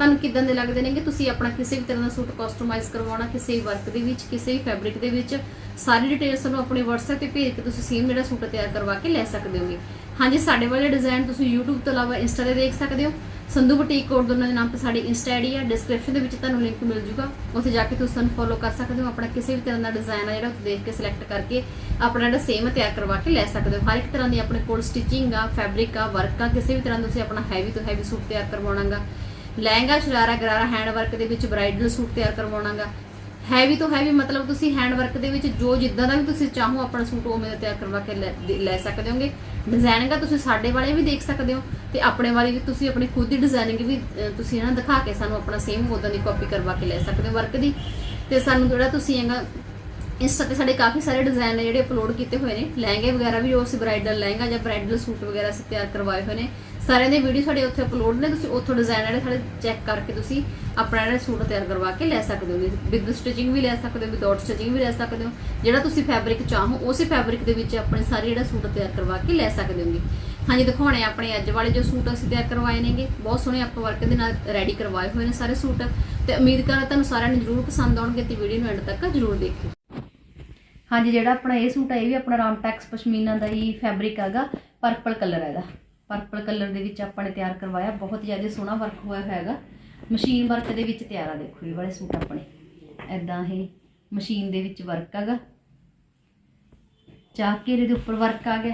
ਤੁਹਾਨੂੰ ਕਿਦਾਂ ਦੇ ਲੱਗਦੇ ਨੇਗੇ? ਤੁਸੀਂ ਆਪਣਾ ਕਿਸੇ ਵੀ ਤਰ੍ਹਾਂ ਦਾ ਸੂਟ ਕਸਟਮਾਈਜ਼ ਕਰਵਾਉਣਾ, ਕਿਸੇ ਵੀ ਵਰਕ ਦੇ ਵਿੱਚ, ਕਿਸੇ ਵੀ ਫੈਬਰਿਕ ਦੇ ਵਿੱਚ, ਸਾਰੀ ਡਿਟੇਲਸ ਤੁਹਾਨੂੰ ਆਪਣੇ WhatsApp ਤੇ ਭੇਜ ਕੇ ਤੁਸੀਂ ਸੇਮ ਜਿਹੜਾ ਸੂਟ ਤਿਆਰ ਕਰਵਾ ਕੇ ਲੈ ਸਕਦੇ ਹੋਗੇ। ਹਾਂਜੀ, ਸਾਡੇ ਵਾਲੇ ਡਿਜ਼ਾਈਨ ਤੁਸੀਂ YouTube ਤੋਂ ਇਲਾਵਾ Insta ਤੇ ਦੇਖ ਸਕਦੇ ਹੋ। ਸੰਧੂ ਬੁਟੀਕ ਕੋਡ ਦੋਨਾਂ ਦੇ ਨਾਮ ਤੇ ਸਾਡੀ ਇੰਸਟਾ ਆਈਡੀ ਹੈ ਡਿਸਕ੍ਰਿਪਸ਼ਨ ਦੇ ਵਿੱਚ ਤੁਹਾਨੂੰ ਲਿੰਕ ਮਿਲ ਜੂਗਾ। ਉੱਥੇ ਜਾ ਕੇ ਤੁਸੀਂ ਸਾਨੂੰ ਫੋਲੋ ਕਰ ਸਕਦੇ ਹੋ। ਆਪਣਾ ਕਿਸੇ ਵੀ ਤਰ੍ਹਾਂ ਦਾ ਡਿਜ਼ਾਈਨ ਆ ਜਿਹੜਾ ਉੱਥੇ ਦੇਖ ਕੇ ਸਿਲੈਕਟ ਕਰਕੇ ਆਪਣਾ ਜਿਹੜਾ ਸੇਮ ਤਿਆਰ ਕਰਵਾ ਕੇ ਲੈ ਸਕਦੇ ਹੋ। ਹਰ ਇੱਕ ਤਰ੍ਹਾਂ ਦੀ ਆਪਣੇ ਕੋਲ ਸਟਿਚਿੰਗ ਆ ਫੈਬਰਿਕ ਆ ਵਰਕ ਆ, ਕਿਸੇ ਵੀ ਤਰ੍ਹਾਂ ਦਾ ਤੁਸੀਂ ਆਪਣਾ ਹੈਵੀ ਤੋਂ ਹੈਵੀ ਸੂਟ ਤਿਆਰ ਕਰਵਾਉਣਾਗਾ ਲਹਿੰਗਾ, ਸ਼ਰਾਰਾ, ਗਰਾਰਾ ਹੈਂਡ ਵਰਕ ਦੇ ਵਿੱਚ ਬ੍ਰਾਈਡਲ ਸੂਟ ਤਿਆਰ ਕਰਵਾਉਣਾਗਾ। ਹੈਵੀ ਤੋਂ ਹੈਵੀ ਮਤਲਬ ਤੁਸੀਂ ਹੈਂਡ ਵਰਕ ਦੇ ਵਿੱਚ ਜੋ ਜਿੱਦਾਂ ਦਾ ਵੀ ਤੁਸੀਂ ਚਾਹੋ ਆਪਣਾ ਸੂਟ ਉਵੇਂ ਦਾ ਤਿਆਰ ਕਰਵਾ ਕੇ ਲੈ- ਸਕਦੇ ਹੋਗੇ। ਡਿਜ਼ਾਈਨਿੰਗ ਤੁਸੀਂ ਸਾਡੇ ਵਾਲੇ ਵੀ ਦੇਖ ਸਕਦੇ ਹੋ ਤੇ ਆਪਣੇ ਵਾਲੀ ਵੀ ਤੁਸੀਂ ਆਪਣੀ ਖੁਦ ਦੀ ਡਿਜ਼ਾਈਨਿੰਗ ਵੀ ਤੁਸੀਂ ਇਹਨਾਂ ਦਿਖਾ ਕੇ ਸਾਨੂੰ ਆਪਣਾ ਸੇਮ ਉਦਾਂ ਦੀ ਕਾਪੀ ਕਰਵਾ ਕੇ ਲੈ ਸਕਦੇ ਹੋ ਵਰਕ ਦੀ। ਤੇ ਸਾਨੂੰ ਜਿਹੜਾ ਤੁਸੀਂ ਹੈਗਾ ਇੰਸਟਾ ਤੇ ਸਾਡੇ ਕਾਫੀ ਸਾਰੇ ਡਿਜ਼ਾਈਨ ਨੇ ਜਿਹੜੇ ਅਪਲੋਡ ਕੀਤੇ ਹੋਏ ਨੇ। ਲਹਿੰਗੇ ਵਗੈਰਾ ਵੀ ਜੋ ਅਸੀਂ ਬ੍ਰਾਈਡਲ ਲਹਿੰਗਾ ਜਾਂ ਬ੍ਰਾਈਡਲ ਸੂਟ ਵਗੈਰਾ ਅਸੀਂ ਤਿਆਰ ਕਰਵਾਏ ਹੋਏ ਨੇ। ਸਾਰਿਆਂ ਦੇ ਵੀਡੀਓ ਸਾਡੇ ਉੱਥੇ ਅਪਲੋਡ ਨੇ, ਤੁਸੀਂ ਉੱਥੋਂ ਡਿਜ਼ਾਈਨ ਜਿਹੜੇ ਸਾਡੇ ਚੈੱਕ ਕਰਕੇ ਤੁਸੀਂ ਆਪਣਾ ਜਿਹੜਾ ਸੂਟ ਤਿਆਰ ਕਰਵਾ ਕੇ ਲੈ ਸਕਦੇ ਹੋ ਵਿਦ ਸਟਿਚਿੰਗ ਵੀ ਲੈ ਸਕਦੇ ਹੋ ਵਿਦਆਊਟ ਸਟਿਚਿੰਗ ਵੀ ਲੈ ਸਕਦੇ ਹੋ। ਜਿਹੜਾ ਤੁਸੀਂ ਫੈਬਰਿਕ ਚਾਹੋ, ਉਸੇ ਫੈਬਰਿਕ ਦੇ ਵਿੱਚ ਆਪਣੇ ਸਾਰੇ ਜਿਹੜਾ ਸੂਟ ਤਿਆਰ ਕਰਵਾ ਕੇ ਲੈ ਸਕਦੇ ਹੋਗੇ ਹਾਂਜੀ, ਦਿਖਾਉਣੇ ਆਪਣੇ ਅੱਜ ਵਾਲੇ ਜੋ ਸੂਟ ਅਸੀਂ ਤਿਆਰ ਕਰਵਾਏ ਨੇਗੇ। ਬਹੁਤ ਸੋਹਣੇ ਆਪਾਂ ਵਰਕ ਦੇ ਨਾਲ ਰੈਡੀ ਕਰਵਾਏ ਹੋਏ ਨੇ ਸਾਰੇ ਸੂਟ। ਤੇ ਉਮੀਦ ਕਰਾਂ ਤੁਹਾਨੂੰ ਸਾਰਿਆਂ ਨੂੰ ਜ਼ਰੂਰ ਪਸੰਦ ਆਉਣਗੇ ਤੇ ਵੀਡੀਓ ਨੂੰ ਐਂਡ ਤੱਕ ਜ਼ਰੂਰ ਦੇਖਿਓ। ਹਾਂਜੀ, ਜਿਹੜਾ ਆਪਣਾ ਇਹ ਸੂਟ ਹੈ ਇਹ ਵੀ ਆਪਣਾ ਰਾਮਟੈਕਸ ਪਸ਼ਮੀਨਾ ਦਾ ਹੀ ਫੈਬਰਿਕ ਹੈਗਾ ਪਰਪਲ ਕਲਰ ਹੈਗਾ। ਪਰਪਲ ਕਲਰ ਦੇ ਵਿੱਚ ਆਪਾਂ ਨੇ ਤਿਆਰ ਕਰਵਾਇਆ, ਬਹੁਤ ਜ਼ਿਆਦਾ ਸੋਹਣਾ ਵਰਕ ਹੋਇਆ ਹੈਗਾ ਮਸ਼ੀਨ ਵਰਕ ਦੇ ਵਿੱਚ ਤਿਆਰ ਆ, ਦੇਖੋ ਇਹ ਵਾਲੇ ਸੂਟ ਆਪਣੇ। ਐਦਾਂ ਇਹ ਮਸ਼ੀਨ ਦੇ ਵਿੱਚ ਵਰਕ ਹੈਗਾ ਚਾਕ ਘੇਰੇ ਦੇ ਉੱਪਰ ਵਰਕ ਆ ਗਿਆ,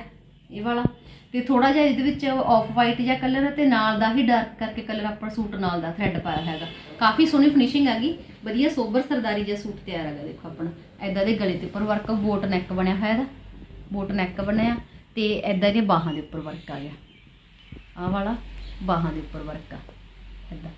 ਇਹ ਵਾਲਾ। ਤੇ ਥੋੜਾ ਜਿਹਾ ਇਹਦੇ ਵਿੱਚ ਆਫ ਵਾਈਟ ਜਿਹਾ ਕਲਰ ਹੈ ਤੇ ਨਾਲ ਦਾ ਹੀ ਡਾਰਕ ਕਰਕੇ ਕਲਰ ਆਪਾਂ ਸੂਟ ਨਾਲ ਦਾ ਥ੍ਰੈਡ ਪਾਇਆ ਹੈਗਾ ਕਾਫੀ ਸੋਹਣੀ ਫਿਨਿਸ਼ਿੰਗ ਹੈਗੀ ਵਧੀਆ ਸੋਬਰ ਸਰਦਾਰੀ ਜਿਹਾ ਸੂਟ ਤਿਆਰ ਹੈਗਾ ਦੇਖੋ ਆਪਣਾ। ਐਦਾਂ ਦੇ ਗਲੇ ਦੇ ਉੱਪਰ ਵਰਕ ਬੋਟ ਨੈਕ ਬਣਿਆ ਹੋਇਆ ਇਹਦਾ ਬੋਟ ਨੈਕ ਬਣਿਆ ਤੇ ਐਦਾਂ ਦੇ ਬਾਹਾਂ ਦੇ ਉੱਪਰ ਵਰਕ ਆ ਗਿਆ। ਆਹ ਵਾਲਾ ਬਾਹਾਂ ਦੇ ਉੱਪਰ ਵਰਕ ਆ। ਐਦਾਂ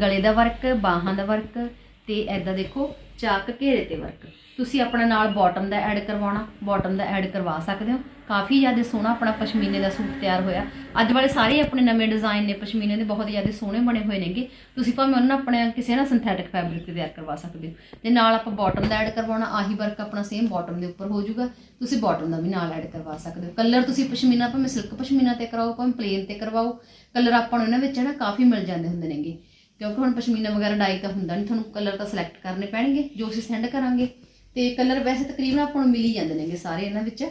ਗਲੇ ਦਾ ਵਰਕ ਬਾਹਾਂ ਦਾ ਵਰਕ ਤੇ ਐਦਾਂ ਦੇਖੋ, ਚਾਕ ਘੇਰੇ ਤੇ ਵਰਕ ਤੁਸੀਂ ਆਪਣਾ ਨਾਲ ਬਾਟਮ ਦਾ ਐਡ ਕਰਵਾਉਣਾ ਬਾਟਮ ਦਾ ਐਡ ਕਰਵਾ ਸਕਦੇ ਹੋ। ਕਾਫੀ ਜ਼ਿਆਦਾ ਸੋਹਣਾ ਆਪਣਾ ਪਸ਼ਮੀਨੇ ਦਾ ਸੂਟ ਤਿਆਰ ਹੋਇਆ। ਅੱਜ ਵਾਲੇ ਸਾਰੇ ਆਪਣੇ ਨਵੇਂ ਡਿਜ਼ਾਈਨ ਨੇ, ਪਸ਼ਮੀਨੇ ਦੇ ਬਹੁਤ ਜ਼ਿਆਦਾ ਸੋਹਣੇ ਬਣੇ ਹੋਏ ਨੇਗੇ। ਤੁਸੀਂ ਭਾਵੇਂ ਉਹਨਾਂ ਨਾਲ ਆਪਣੇ ਕਿਸੇ ਨਾ ਸਿੰਥੈਟਿਕ ਫੈਬਰਿਕ ਤੇ ਤਿਆਰ ਕਰਵਾ ਸਕਦੇ ਹੋ। ਤੇ ਨਾਲ ਆਪਾਂ ਬਾਟਮ ਦਾ ਐਡ ਕਰਵਾਉਣਾ, ਆਹੀ ਵਰਕ ਆਪਣਾ ਸੇਮ ਬਾਟਮ ਦੇ ਉੱਪਰ ਹੋ ਜਾਊਗਾ। ਤੁਸੀਂ ਬਾਟਮ ਦਾ ਵੀ ਨਾਲ ਐਡ ਕਰਵਾ ਸਕਦੇ ਹੋ। ਕਲਰ ਤੁਸੀਂ ਪਸ਼ਮੀਨਾ, ਭਾਵੇਂ ਸਿਲਕ ਪਸ਼ਮੀਨਾ ਤੇ ਕਰਾਓ, ਭਾਵੇਂ ਪਲੇਨ ਤੇ ਕਰਵਾਓ। ਕਲਰ ਆਪਾਂ ਨੂੰ ਇਹਨਾਂ ਵਿੱਚ ਨਾ ਕਾਫੀ ਮਿਲ ਜਾਂਦੇ ਹੁੰਦੇ ਨੇਗੇ। ਕਿਉਂਕਿ ਹੁਣ ਪਸ਼ਮੀਨਾ ਵਗੈਰਾ ਡਾਈ ਤਾਂ ਹੁੰਦਾ ਨਹੀਂ ਤੁਹਾਨੂੰ ਕਲਰ ਤਾਂ ਸਿਲੈਕਟ ਕਰਨੇ ਪੈਣਗੇ, ਜੋ ਅਸੀਂ ਸੈਂਡ ਕਰਾਂਗੇ। ਤੇ ਕਲਰ ਵੈਸੇ ਤਕਰੀਬਨ ਆਪਾਂ ਨੂੰ ਮਿਲ ਹੀ ਜਾਂਦੇ ਨੇਗੇ ਸਾਰੇ ਇਹਨਾਂ ਵਿੱਚ।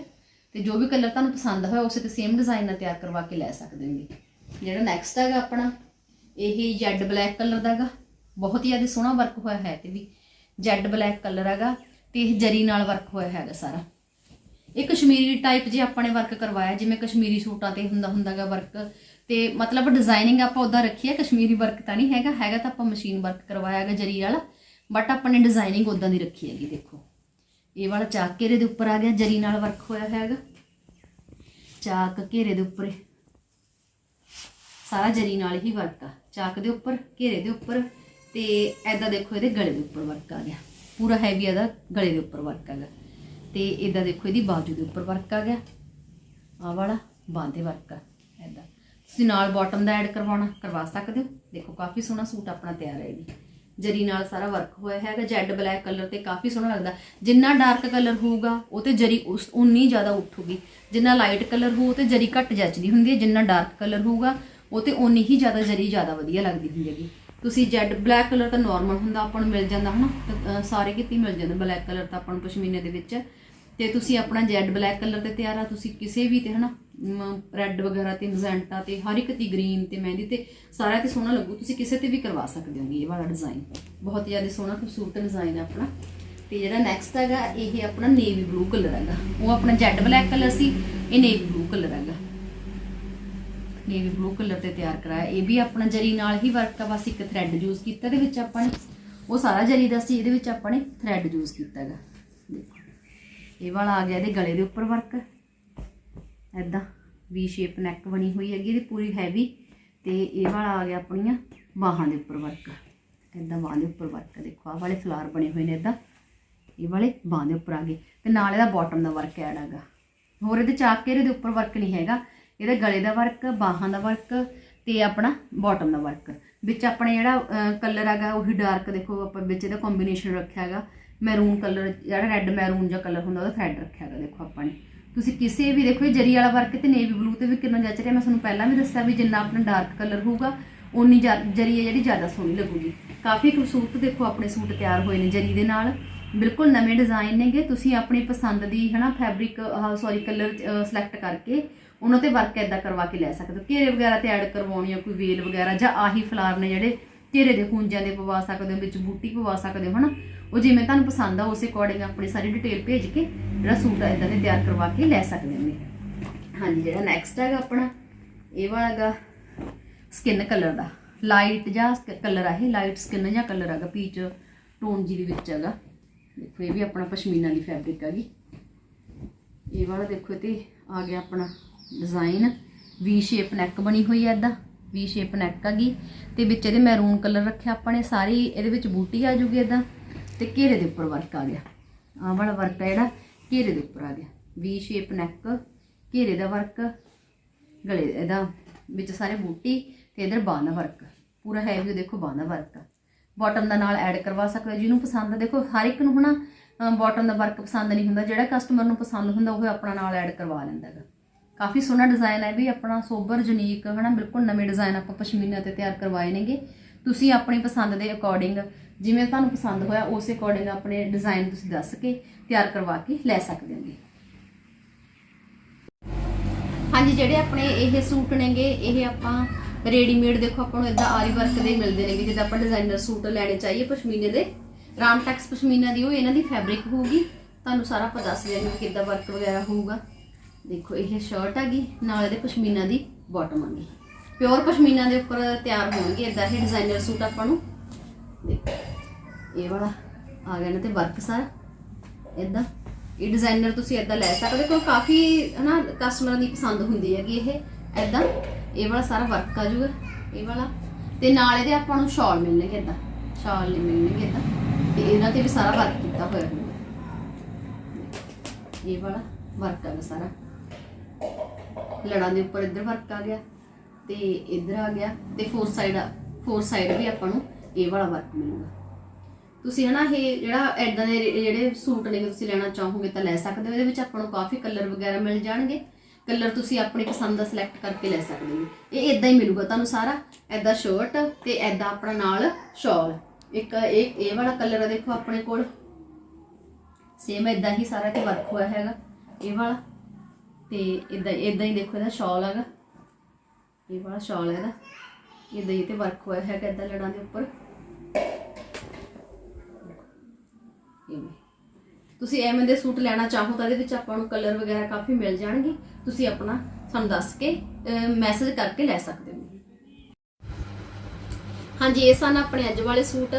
ਤੇ ਜੋ ਵੀ ਕਲਰ ਤੁਹਾਨੂੰ ਪਸੰਦ ਹੋਇਆ, ਉਸੇ ਤੇ ਸੇਮ ਡਿਜ਼ਾਈਨ ਨਾਲ ਤਿਆਰ ਕਰਵਾ ਕੇ ਲੈ ਸਕਦੇ ਹੋਗੇ ਜਿਹੜਾ ਨੈਕਸਟ ਹੈਗਾ ਆਪਣਾ, ਇਹ ਜੈਡ ਬਲੈਕ ਕਲਰ ਦਾ ਹੈਗਾ। ਬਹੁਤ ਹੀ ਜ਼ਿਆਦਾ ਸੋਹਣਾ ਵਰਕ ਹੋਇਆ ਹੈ ਤੇ ਵੀ ਜੈਡ ਬਲੈਕ ਕਲਰ ਹੈਗਾ ਤੇ ਇਹ ਜਰੀ ਨਾਲ ਵਰਕ ਹੋਇਆ ਹੈਗਾ ਸਾਰਾ। ਇਹ ਕਸ਼ਮੀਰੀ ਟਾਈਪ ਜੇ ਆਪਾਂ ਨੇ ਵਰਕ ਕਰਵਾਇਆ, ਜਿਵੇਂ ਕਸ਼ਮੀਰੀ ਸੂਟਾਂ ਤੇ ਹੁੰਦਾ ਹੁੰਦਾਗਾ ਵਰਕ ਤੇ ਮਤਲਬ ਡਿਜ਼ਾਈਨਿੰਗ ਆਪਾਂ ਉਦਾਂ ਰੱਖੀ ਹੈ, ਕਸ਼ਮੀਰੀ ਵਰਕ ਤਾਂ ਨਹੀਂ ਹੈਗਾ ਹੈਗਾ ਤਾਂ ਆਪਾਂ ਮਸ਼ੀਨ ਵਰਕ ਕਰਵਾਇਆ ਹੈਗਾ ਜਰੀ ਵਾਲਾ ਬਟ ਆਪਾਂ ਨੇ ਡਿਜ਼ਾਈਨਿੰਗ ਉਦਾਂ ਦੀ ਰੱਖੀ ਹੈਗੀ, ਦੇਖੋ। ਇਹ ਵਾਲਾ ਚਾਕ ਘੇਰੇ ਦੇ ਉੱਪਰ ਆ ਗਿਆ, ਜਰੀ ਨਾਲ ਵਰਕ ਹੋਇਆ ਹੈਗਾ। ਚਾਕ ਘੇਰੇ ਦੇ ਉੱਪਰ। ਸਾਰਾ ਜਰੀ ਨਾਲ ਹੀ ਵਰਕ ਆ। ਚਾਕ ਦੇ ਉੱਪਰ, ਘੇਰੇ ਦੇ ਉੱਪਰ, ਤੇ ਐਦਾਂ ਦੇਖੋ ਇਹਦੇ ਗਲੇ ਦੇ ਉੱਪਰ ਵਰਕ ਆ ਗਿਆ। ਪੂਰਾ ਹੈਵੀ ਇਹਦਾ ਗਲੇ ਦੇ ਉੱਪਰ ਵਰਕ ਹੈਗਾ। ਤੇ ਇਦਾਂ ਦੇਖੋ ਇਹਦੀ ਬਾਜੂ ਦੇ ਉੱਪਰ ਵਰਕ ਆ ਗਿਆ। ਆਹ ਵਾਲਾ, ਬਾਂਹ ਤੇ ਵਰਕ ਆ ਐਦਾਂ ਤੁਸੀਂ ਨਾਲ ਬਾਟਮ ਦਾ ਐਡ ਕਰਵਾਉਣਾ ਕਰਵਾ ਸਕਦੇ ਹੋ। ਦੇਖੋ ਕਾਫੀ ਸੋਹਣਾ ਸੂਟ ਆਪਣਾ ਤਿਆਰ ਹੈ ਜੀ। ਜਰੀ ਨਾਲ ਸਾਰਾ ਵਰਕ ਹੋਇਆ ਹੈਗਾ ਜੈਡ ਬਲੈਕ ਕਲਰ ਤੇ ਕਾਫੀ ਸੋਹਣਾ ਲੱਗਦਾ। ਜਿੰਨਾ ਡਾਰਕ ਕਲਰ ਹੋਊਗਾ ਉਹ ਤੇ ਜਰੀ ਉਸ ਉਨੀ ਜ਼ਿਆਦਾ ਉੱਠੂਗੀ। ਜਿੰਨਾ ਲਾਈਟ ਕਲਰ ਹੋਊ ਤੇ ਜਰੀ ਘੱਟ ਜੱਚਦੀ ਹੁੰਦੀ ਹੈ। ਜਿੰਨਾ ਡਾਰਕ ਕਲਰ ਹੋਊਗਾ ਉਹ ਤੇ ਉਨੀ ਹੀ ਜ਼ਿਆਦਾ ਜਰੀ ਜ਼ਿਆਦਾ ਵਧੀਆ ਲੱਗਦੀ ਹੁੰਦੀ ਹੈਗੀ। ਤੁਸੀਂ ਜੈਡ ਬਲੈਕ ਕਲਰ ਤਾਂ ਨਾਰਮਲ ਹੁੰਦਾ ਆਪਾਂ ਨੂੰ ਮਿਲ ਜਾਂਦਾ ਹਨਾ? ਤਾਂ, ਸਾਰੇ ਕਿਤੇ ਮਿਲ ਜਾਂਦਾ। ਬਲੈਕ ਕਲਰ ਤਾਂ ਆਪਾਂ ਨੂੰ ਪਸ਼ਮੀਨੇ ਦੇ ਵਿੱਚ ਤੇ ਤੁਸੀਂ ਆਪਣਾ ਜੈਡ ਬਲੈਕ ਕਲਰ ਤੇ ਤਿਆਰ ਆ, ਤੁਸੀਂ ਕਿਸੇ ਵੀ ਤੇ, ਹਨਾ ਰੈੱਡ ਵਗੈਰਾ ਤੇ, ਮਜ਼ੈਂਟਾ ਤੇ, ਹਰ ਇੱਕ ਦੀ ਗ੍ਰੀਨ ਤੇ, ਮਹਿੰਦੀ ਤੇ, ਸਾਰਾ ਤੇ ਸੋਹਣਾ ਲੱਗੂ, ਤੁਸੀਂ ਕਿਸੇ ਤੇ ਵੀ ਕਰਵਾ ਸਕਦੇ ਹੋਗੇ ਇਹ ਵਾਲਾ ਡਿਜ਼ਾਈਨ ਬਹੁਤ ਜ਼ਿਆਦਾ ਸੋਹਣਾ, ਖੂਬਸੂਰਤ ਡਿਜ਼ਾਈਨ ਹੈ ਆਪਣਾ। ਤੇ ਜਿਹੜਾ ਨੈਕਸਟ ਹੈਗਾ, ਇਹ ਆਪਣਾ ਨੇਵੀ ਬਲੂ ਕਲਰ ਹੈਗਾ। ਉਹ ਆਪਣਾ ਜੈਡ ਬਲੈਕ ਕਲਰ ਸੀ, ਇਹ ਨੇਵੀ ਬਲੂ ਕਲਰ ਹੈਗਾ। ਨੇਵੀ ਬਲੂ ਕਲਰ ਤੇ ਤਿਆਰ ਕਰਾਇਆ। ਇਹ ਵੀ ਆਪਣਾ ਜਰੀ ਨਾਲ ਹੀ ਵਰਕ ਆ, ਬਸ ਇੱਕ ਥ੍ਰੈਡ ਯੂਜ਼ ਕੀਤਾ, ਇਹਦੇ ਵਿੱਚ ਆਪਾਂ ਨੇ, ਉਹ ਸਾਰਾ ਜਰੀ ਦਾ ਸੀ, ਇਹਦੇ ਵਿੱਚ ਆਪਾਂ ਨੇ ਥ੍ਰੈਡ ਯੂਜ਼ ਕੀਤਾ ਹੈਗਾ। ਇਹ ਵਾਲਾ ਆ ਗਿਆ, ਇਹਦੇ ਗਲੇ ਦੇ ਉੱਪਰ ਵਰਕ ਐਦਾਂ ਵੀ ਸ਼ੇਪ ਨੈਕ ਬਣੀ ਹੋਈ ਹੈਗੀ, ਇਹਦੀ ਪੂਰੀ ਹੈਵੀ ਤੇ ਇਹ ਵਾਲਾ ਆ ਗਿਆ ਆਪਣੀਆਂ ਬਾਹਾਂ ਦੇ ਉੱਪਰ ਵਰਕ ਐਦਾਂ ਬਾਹਾਂ ਦੇ ਉੱਪਰ ਵਰਕ ਦੇਖੋ, ਆਹ ਵਾਲੇ ਫਲਾਰ ਬਣੇ ਹੋਏ ਨੇ ਐਦਾਂ ਇਹ ਵਾਲੇ ਬਾਂਹ ਦੇ ਉੱਪਰ ਆ ਗਏ। ਤੇ ਨਾਲ ਇਹਦਾ ਬਾਟਮ ਦਾ ਵਰਕ ਐਡ ਹੈਗਾ। ਹੋਰ ਇਹਦੇ ਚਾਕ ਘੇਰੇ ਦੇ ਉੱਪਰ ਵਰਕ ਨਹੀਂ ਹੈਗਾ। ਇਹਦੇ ਗਲੇ ਦਾ ਵਰਕ ਬਾਹਾਂ ਦਾ ਵਰਕ ਤੇ ਆਪਣਾ ਬਾਟਮ ਦਾ ਵਰਕ ਵਿੱਚ ਆਪਣੇ ਜਿਹੜਾ ਕਲਰ ਹੈਗਾ, ਉਹੀ ਡਾਰਕ ਦੇਖੋ, ਆਪਾਂ ਵਿੱਚ ਇਹਦਾ ਕੰਬੀਨੇਸ਼ਨ ਰੱਖਿਆ ਹੈਗਾ। ਮੈਰੂਨ ਕਲਰ ਜਿਹੜਾ ਰੈੱਡ ਮੈਰੂਨ ਜਿਹਾ ਕਲਰ ਹੁੰਦਾ, ਉਹਦਾ ਫੈਡ ਰੱਖਿਆ ਹੈਗਾ ਦੇਖੋ ਆਪਾਂ ਨੇ। ਤੁਸੀਂ ਕਿਸੇ ਵੀ, ਦੇਖੋ ਇਹ ਜਰੀ ਵਾਲਾ ਵਰਕ ਤੇ ਨੇਵੀ ਬਲੂ ਤੇ ਵੀ ਕਿੰਨਾ ਜੱਚ ਰਿਹਾ। ਮੈਂ ਤੁਹਾਨੂੰ ਪਹਿਲਾਂ ਵੀ ਦੱਸਿਆ ਵੀ ਜਿੰਨਾ ਆਪਣਾ ਡਾਰਕ ਕਲਰ ਹੋਊਗਾ ਉਨੀ ਜ਼ਿਆ- ਜਰੀ ਹੈ ਜਿਹੜੀ ਜ਼ਿਆਦਾ ਸੋਹਣੀ ਲੱਗੂਗੀ। ਕਾਫੀ ਖੂਬਸੂਰਤ, ਦੇਖੋ ਆਪਣੇ ਸੂਟ ਤਿਆਰ ਹੋਏ ਨੇ ਜਰੀ ਦੇ ਨਾਲ। ਬਿਲਕੁਲ ਨਵੇਂ ਡਿਜ਼ਾਈਨ ਨੇਗੇ। ਤੁਸੀਂ ਆਪਣੀ ਪਸੰਦ ਦੀ, ਹਨਾ ਫੈਬਰਿਕ ਸੌਰੀ ਕਲਰ ਸਿਲੈਕਟ ਕਰਕੇ ਉਹਨਾਂ ਤੇ ਵਰਕ ਐਦਾਂ ਕਰਵਾ ਕੇ ਲੈ ਸਕਦੇ ਹੋ। ਘੇਰੇ ਵਗੈਰਾ ਤੇ ਐਡ ਕਰਵਾਉਣੀ ਆ, ਕੋਈ ਵੇਲ ਵਗੈਰਾ ਜਾਂ ਆਹੀ ਫਲਾਰ ਨੇ ਜਿਹੜੇ ਘੇਰੇ ਦੇ ਖੂੰਜਿਆਂ ਦੇ ਪਵਾ ਸਕਦੇ ਹੋ, ਵਿੱਚ ਬੂਟੀ ਪਵਾ ਸਕਦੇ ਹੋ, ਹਨਾ? ਉਹ ਜਿਵੇਂ ਤੁਹਾਨੂੰ ਪਸੰਦ ਆ, ਉਸੇ ਅਕੋਰਡਿੰਗ ਆਪਣੀ ਸਾਰੀ ਡਿਟੇਲ ਭੇਜ ਕੇ ਜਿਹੜਾ ਸੂਟ ਆ ਇਦਾਂ ਦੇ ਤਿਆਰ ਕਰਵਾ ਕੇ ਲੈ ਸਕਦੇ ਹੋ ਹਾਂਜੀ, ਜਿਹੜਾ ਨੈਕਸਟ ਹੈਗਾ ਆਪਣਾ, ਇਹ ਵਾਲਾ ਹੈਗਾ ਸਕਿਨ ਕਲਰ ਦਾ। ਲਾਈਟ ਜਾਂ ਕਲਰ ਆ ਇਹ ਲਾਈਟ ਸਕਿਨ ਜਾਂ ਕਲਰ ਹੈਗਾ ਪੀਚ ਟੋਨ ਜੀ ਦੇ ਵਿੱਚ ਹੈਗਾ। ਦੇਖੋ, ਇਹ ਵੀ ਆਪਣਾ ਪਸ਼ਮੀਨਾ ਦੀ ਫੈਬਰਿਕ ਹੈਗੀ। ਇਹ ਵਾਲਾ ਦੇਖੋ ਇਹ ਤੇ ਆ ਗਿਆ ਆਪਣਾ ਡਿਜ਼ਾਈਨ ਵੀ ਸ਼ੇਪ ਨੈਕ ਬਣੀ ਹੋਈ ਹੈ ਇਦਾਂ ਵੀ ਸ਼ੇਪ ਨੈਕ ਗਈ ਤੇ ਵਿੱਚ ਇਹਦੇ ਮੈਰੂਨ ਕਲਰ ਰੱਖਿਆ ਆਪਾਂ ਨੇ, ਸਾਰੀ ਇਹਦੇ ਵਿੱਚ ਬੂਟੀ ਆ ਜੂਗੀ ਇਦਾਂ ਤੇ ਘੇਰੇ ਦੇ ਉੱਪਰ ਵਰਕ ਆ ਗਿਆ। ਆਹ ਵਾਲਾ ਵਰਕ ਆ ਜਿਹੜਾ, ਘੇਰੇ ਦੇ ਉੱਪਰ ਆ ਗਿਆ। ਵੀ ਸ਼ੇਪ ਨੈਕ ਘੇਰੇ ਦਾ ਵਰਕ ਗਲੇ ਇਹਦਾ ਵਿੱਚ ਸਾਰੇ ਬੂਟੀ ਤੇ ਇਧਰ ਬਾਨਾ ਵਰਕ ਪੂਰਾ ਹੈਵੀ ਦੇਖੋ ਬਾਨਾ ਵਰਕ ਬਾਟਮ ਦਾ ਨਾਲ ਐਡ ਕਰਵਾ ਸਕਦੇ ਹੋ, ਜਿਹਨੂੰ ਪਸੰਦ ਆ। ਦੇਖੋ ਹਰ ਇੱਕ ਨੂੰ ਹਨਾ ਬਾਟਮ ਦਾ ਵਰਕ ਪਸੰਦ ਨਹੀਂ ਹੁੰਦਾ, ਜਿਹੜਾ ਕਸਟਮਰ ਨੂੰ ਪਸੰਦ ਹੁੰਦਾ, ਉਹ ਆਪਣਾ ਨਾਲ ਐਡ ਕਰਵਾ ਲੈਂਦਾ ਹੈਗਾ। ਕਾਫੀ ਸੋਹਣਾ ਡਿਜ਼ਾਈਨ ਹੈ ਵੀ ਆਪਣਾ ਸੋਬਰ ਯੂਨੀਕ ਹਨਾ, ਬਿਲਕੁਲ ਨਵੇਂ ਡਿਜ਼ਾਈਨ ਆਪਾਂ ਪਸ਼ਮੀਨਾ ਤੇ ਤਿਆਰ ਕਰਵਾਏ ਨੇਗੇ। ਤੁਸੀਂ ਆਪਣੀ ਪਸੰਦ ਦੇ ਅਕੋਰਡਿੰਗ ਜਿਵੇਂ ਤੁਹਾਨੂੰ ਪਸੰਦ ਹੋਇਆ, ਉਸੇ ਅਕੋਰਡਿੰਗ ਆਪਣੇ ਡਿਜ਼ਾਈਨ ਤੁਸੀਂ ਦੱਸ ਕੇ ਤਿਆਰ ਕਰਵਾ ਕੇ ਲੈ ਸਕਦੇ ਹੋਗੇ। ਹਾਂਜੀ, ਜਿਹੜੇ ਆਪਣੇ ਇਹ ਸੂਟ ਨੇਗੇ, ਇਹ ਆਪਾਂ ਰੈਡੀਮੇਡ ਦੇਖੋ, ਆਪਾਂ ਨੂੰ ਇਦਾਂ ਆਰੀ ਵਰਕ ਦੇ ਹੀ ਮਿਲਦੇ ਨੇਗੇ, ਜਿੱਦਾਂ ਆਪਾਂ ਡਿਜ਼ਾਈਨਰ ਸੂਟ ਲੈਣੇ ਚਾਹੀਏ ਪਸ਼ਮੀਨੇ ਦੇ। ਰਾਮ ਟੈਕਸ ਪਸ਼ਮੀਨਾ ਦੀ ਉਹ, ਇਹਨਾਂ ਦੀ ਫੈਬਰਿਕ ਹੋਊਗੀ। ਤੁਹਾਨੂੰ ਸਾਰਾ ਆਪਾਂ ਦੱਸ ਦਿਆਂਗੇ ਕਿ ਕਿੱਦਾਂ ਵਰਕ ਵਗੈਰਾ ਹੋਊਗਾ। ਦੇਖੋ, ਇਹ ਸ਼ਰਟ ਹੈਗੀ, ਨਾਲ ਇਹਦੇ ਪਸ਼ਮੀਨਾ ਦੀ ਬਾਟਮ ਆਗੀ ਪਿਓਰ ਪਸ਼ਮੀਨਾ ਦੇ ਉੱਪਰ ਤਿਆਰ ਹੋਣਗੇ ਇਦਾਂ ਇਹ ਡਿਜ਼ਾਈਨਰ ਸੂਟ ਆਪਾਂ ਨੂੰ। ਦੇਖੋ, ਇਹ ਵਾਲਾ ਆ ਗਿਆ ਨਾ ਤੇ ਵਰਕ ਸਾਰਾ। ਇਦਾਂ ਇਹ ਡਿਜ਼ਾਈਨਰ ਤੁਸੀਂ ਇਦਾਂ ਲੈ ਸਕਦੇ ਹੋ, ਕਿਉਂਕਿ ਕਾਫੀ, ਹਨਾ ਕਸਟਮਰਾਂ ਦੀ ਪਸੰਦ ਹੁੰਦੀ ਹੈ ਕਿ ਇਹ। ਇਦਾਂ ਇਹ ਵਾਲਾ ਸਾਰਾ ਵਰਕ ਆ ਜੂਗਾ, ਇਹ ਵਾਲਾ। ਤੇ ਨਾਲ ਇਹਦੇ ਆਪਾਂ ਨੂੰ ਸ਼ਾਲ ਮਿਲਣਗੇ ਇਦਾਂ ਸ਼ਾਲ ਨਹੀਂ ਮਿਲਣਗੇ ਇਦਾਂ ਤੇ ਇਹਨਾਂ ਤੇ ਵੀ ਸਾਰਾ ਵਰਕ ਕੀਤਾ ਹੋਇਆ ਹੁੰਦਾ ਇਹ ਵਾਲਾ ਵਰਕ ਆ ਗਿਆ ਸਾਰਾ। ਲੜਾਂ ਦੇ ਉੱਪਰ ਇੱਧਰ ਵਰਕ ਆ ਗਿਆ ਤੇ ਇੱਧਰ ਆ ਗਿਆ ਤੇ ਫੋਰ ਸਾਈਡ ਫੋਰ ਸਾਈਡ ਵੀ ਆਪਾਂ ਨੂੰ ਇਹ ਵਾਲਾ ਵਰਕ ਮਿਲੂਗਾ। ਤੁਸੀਂ ਹਨਾ ਇਹ ਜਿਹੜਾ ਐਦਾਂ ਦੇ ਜਿਹੜੇ ਸੂਟ ਨੇ ਤੁਸੀਂ ਲੈਣਾ ਚਾਹੋਗੇ ਤਾਂ ਲੈ ਸਕਦੇ ਹੋ। ਇਹਦੇ ਵਿੱਚ ਆਪਾਂ ਨੂੰ ਕਾਫੀ ਕਲਰ ਵਗੈਰਾ ਮਿਲ ਜਾਣਗੇ। ਕਲਰ ਤੁਸੀਂ ਆਪਣੀ ਪਸੰਦ ਦਾ ਸਿਲੈਕਟ ਕਰਕੇ ਲੈ ਸਕਦੇ ਹੋ। ਇਹ ਇਦਾਂ ਹੀ ਮਿਲੂਗਾ ਤੁਹਾਨੂੰ ਸਾਰਾ। ਐਦਾਂ ਸ਼ਰਟ ਤੇ ਐਦਾਂ ਆਪਣਾ ਨਾਲ ਸ਼ਾਲ ਇੱਕ ਇਹ ਇਹ ਵਾਲਾ ਕਲਰ ਆ ਦੇਖੋ ਆਪਣੇ ਕੋਲ। ਸੇਮ ਇਦਾਂ ਹੀ ਸਾਰਾ ਤੇ ਵਰਕ ਹੋਇਆ ਹੈਗਾ। ਇਹ ਵਾਲਾ। ਤੇ ਇਦਾਂ ਇਦਾਂ ਹੀ ਦੇਖੋ ਇਹਦਾ ਸ਼ਾਲ ਹੈਗਾ। ਇਹ ਵਾਲਾ ਸ਼ਾਲ ਹੈ ਇਹਦਾ। ਇਦਾਂ ਹੀ ਤੇ ਵਰਕ ਹੋਇਆ ਹੈਗਾ ਇਦਾਂ ਲੜਾਂ ਦੇ ਉੱਪਰ। ਤੁਸੀਂ ਐਵੇਂ ਦੇ ਸੂਟ ਲੈਣਾ ਚਾਹੋ ਤਾਂ ਇਹਦੇ ਵਿੱਚ ਆਪਾਂ ਨੂੰ ਕਲਰ ਵਗੈਰਾ ਕਾਫੀ ਮਿਲ ਜਾਣਗੇ। ਤੁਸੀਂ ਆਪਣਾ ਸਾਨੂੰ ਦੱਸ ਕੇ ਮੈਸੇਜ ਕਰਕੇ ਲੈ ਸਕਦੇ ਹੋ। ਹਾਂਜੀ, ਇਹ ਸਨ ਆਪਣੇ ਅੱਜ ਵਾਲੇ ਸੂਟ।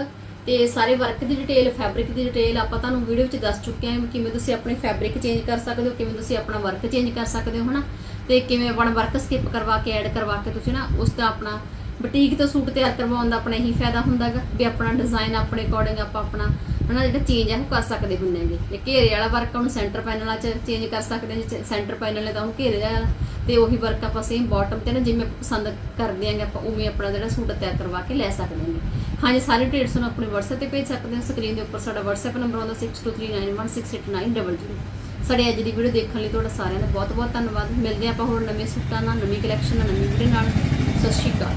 ਤੇ ਸਾਰੇ ਵਰਕ ਦੀ ਡਿਟੇਲ ਫੈਬਰਿਕ ਦੀ ਡਿਟੇਲ ਆਪਾਂ ਤੁਹਾਨੂੰ ਵੀਡੀਓ ਵਿੱਚ ਦੱਸ ਚੁੱਕੇ ਹਾਂ ਕਿਵੇਂ ਤੁਸੀਂ ਆਪਣੀ ਫੈਬਰਿਕ ਚੇਂਜ ਕਰ ਸਕਦੇ ਹੋ, ਕਿਵੇਂ ਤੁਸੀਂ ਆਪਣਾ ਵਰਕ ਚੇਂਜ ਕਰ ਸਕਦੇ ਹੋ, ਹਨਾ? ਤੇ ਕਿਵੇਂ ਆਪਣਾ ਵਰਕ ਸਕਿਪ ਕਰਵਾ ਕੇ ਐਡ ਕਰਵਾ ਕੇ ਤੁਸੀਂ ਨਾ ਉਸ ਦਾ ਆਪਣਾ ਬੁਟੀਕ ਤੋਂ ਸੂਟ ਤਿਆਰ ਕਰਵਾਉਣ ਦਾ ਆਪਣਾ ਇਹੀ ਫਾਇਦਾ ਹੁੰਦਾਗਾ ਵੀ ਆਪਣਾ ਡਿਜ਼ਾਈਨ ਆਪਣੇ ਅਕੋਰਡਿੰਗ ਆਪਾਂ ਆਪਣਾ, ਹਨਾ, ਜਿਹੜਾ ਚੇਂਜ ਹੈ ਉਹ ਕਰ ਸਕਦੇ ਹੁੰਦੇ ਹੈਗੇ। ਜੇ ਘੇਰੇ ਵਾਲਾ ਵਰਕ ਉਹਨੂੰ ਸੈਂਟਰ ਪੈਨਲਾਂ 'ਚ ਚੇਂਜ ਕਰ ਸਕਦੇ ਹਾਂ, ਜੇ ਸੈਂਟਰ ਪੈਨਲ ਨੇ ਤਾਂ ਉਹਨੂੰ ਘੇਰੇ ਦਾ ਤੇ ਉਹੀ ਵਰਕ ਆਪਾਂ ਸੇਮ ਬਾਟਮ ਤੇ ਨਾ ਜਿਵੇਂ ਪਸੰਦ ਕਰਦੇ ਆਂਗੇ ਆਪਾਂ ਉਵੇਂ ਆਪਣਾ ਜਿਹੜਾ ਸੂਟ ਤਿਆਰ ਕਰਵਾ ਕੇ ਲੈ ਸਕਦੇ ਹਾਂ ਹਾਂਜੀ, ਸਾਰੇ ਡਿਟੇਲਸ ਨੂੰ ਆਪਣੇ WhatsApp ਤੇ ਭੇਜ ਸਕਦੇ ਹੋ। ਸਕਰੀਨ ਦੇ ਉੱਪਰ ਸਾਡਾ WhatsApp ਨੰਬਰ ਆਉਂਦਾ 6239168900 ਸਾਡੇ ਅੱਜ ਦੀ ਵੀਡੀਓ ਦੇਖਣ ਲਈ ਤੁਹਾਡਾ ਸਾਰਿਆਂ ਦਾ ਬਹੁਤ ਬਹੁਤ ਧੰਨਵਾਦ। ਮਿਲਦੇ ਹਾਂ ਆਪਾਂ ਹੋਰ ਨਵੇਂ ਸੂਟਾਂ ਨਾਲ, ਨਵੀਂ ਕਲੈਕਸ਼ਨ ਨਾਲ, ਨਵੀਂ ਵੀਡੀਓ ਨਾਲ। ਸਤਿ ਸ਼੍ਰੀ ਅਕਾਲ।